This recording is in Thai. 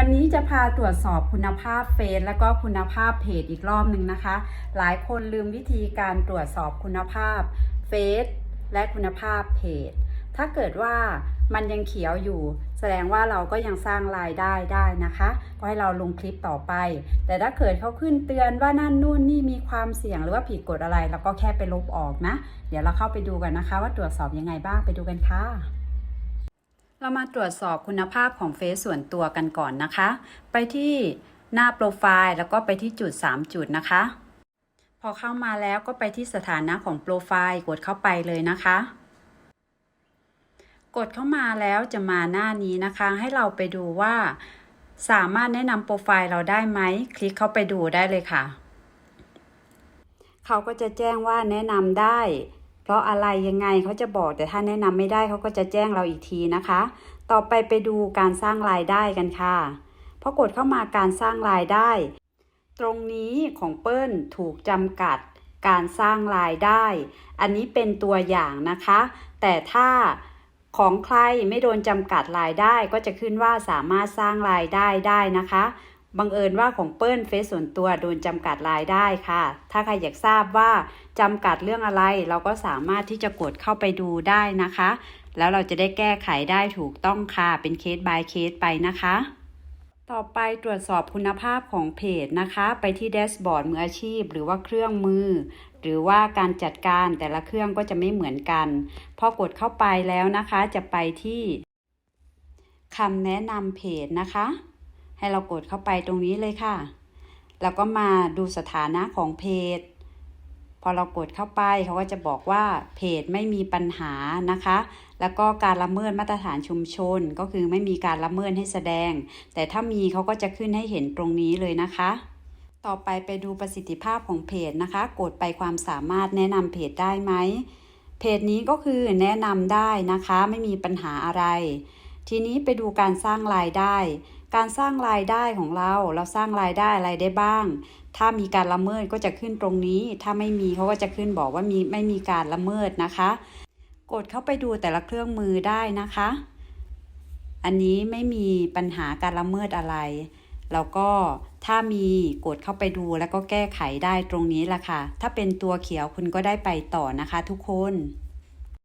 วันนี้จะพาตรวจสอบคุณภาพเฟซแล้วก็คุณภาพเพจอีกรอบหนึ่งนะคะ หลายคนลืมวิธีการตรวจสอบคุณภาพเฟซและคุณภาพเพจ ถ้าเกิดว่ามันยังเขียวอยู่ แสดงว่าเราก็ยังสร้างรายได้ได้นะคะ ก็ให้เราลงคลิปต่อไป แต่ถ้าเกิดเขาขึ้นเตือนว่านั่นนู่นนี่มีความเสี่ยงหรือว่าผิดกฎอะไรเราก็แค่ไปลบออกนะ เดี๋ยวเราเข้าไปดูกันนะคะ ว่าตรวจสอบยังไงบ้างไปดูกันค่ะ เรามาตรวจสอบคุณภาพของเฟซส่วนตัวกันก่อนนะคะ ไปที่หน้าโปรไฟล์แล้วก็ไปที่จุด 3 จุดนะคะ พอเข้ามาแล้วก็ไปที่สถานะของโปรไฟล์กดเข้าไปเลยนะคะ กดเข้ามาแล้วจะมาหน้านี้นะคะ ให้เราไปดูว่า สามารถแนะนำโปรไฟล์เราได้ไหม คลิกเข้าไปดูได้เลยค่ะ เขาก็จะแจ้งว่าแนะนำได้ เพราะอะไรยังไงเขาจะบอกแต่ถ้าแนะนำไม่ได้เขาก็จะแจ้งเราอีกทีนะคะ ต่อไปไปดูการสร้างรายได้กันค่ะพอกดเข้ามาการสร้างรายได้ ตรงนี้ของเปิ้ลถูกจำกัดการสร้างรายได้ อันนี้เป็นตัวอย่างนะคะ แต่ถ้าของใครไม่โดนจำกัดรายได้ก็จะขึ้นว่าสามารถสร้างรายได้ได้นะคะ บังเอิญว่าของเปิ้ลเฟซส่วนตัวโดนจำกัดรายได้ค่ะ ถ้าใครอยากทราบว่าจำกัดเรื่องอะไร เราก็สามารถที่จะกดเข้าไปดูได้นะคะ แล้วเราจะได้แก้ไขได้ถูกต้องค่ะ เป็นเคส by เคสไปนะคะ ต่อไปตรวจสอบคุณภาพของเพจนะคะ ไปที่แดชบอร์ดมืออาชีพ หรือว่าเครื่องมือ หรือว่าการจัดการแต่ละเครื่องก็จะไม่เหมือนกัน พอกดเข้าไปแล้วนะคะ จะไปที่คำแนะนำเพจนะคะ ให้เรากดเข้าไปตรงนี้เลยค่ะ แล้วก็มาดูสถานะของเพจ พอเรากดเข้าไปเขาก็จะบอกว่าเพจไม่มีปัญหานะคะ แล้วก็การละเมิดมาตรฐานชุมชนก็คือไม่มีการละเมิดให้แสดง แต่ถ้ามีเขาก็จะขึ้นให้เห็นตรงนี้เลยนะคะต่อไปไปดูประสิทธิภาพของเพจนะคะ กดไปความสามารถแนะนำเพจได้ไหม เพจนี้ก็คือแนะนำได้นะคะ ไม่มีปัญหาอะไร ทีนี้ไปดูการสร้างรายได้ การสร้างรายได้ของเรา เราสร้างรายได้อะไรได้บ้าง ถ้ามีการละเมิดก็จะขึ้นตรงนี้ ถ้าไม่มีเขาก็จะขึ้นบอกว่ามีไม่มีการละเมิดนะคะ กดเข้าไปดูแต่ละเครื่องมือได้นะคะ อันนี้ไม่มีปัญหาการละเมิดอะไร แล้วก็ถ้ามีกดเข้าไปดูแล้วก็แก้ไขได้ตรงนี้แหละค่ะ ถ้าเป็นตัวเขียวคุณก็ได้ไปต่อนะคะ ทุกคน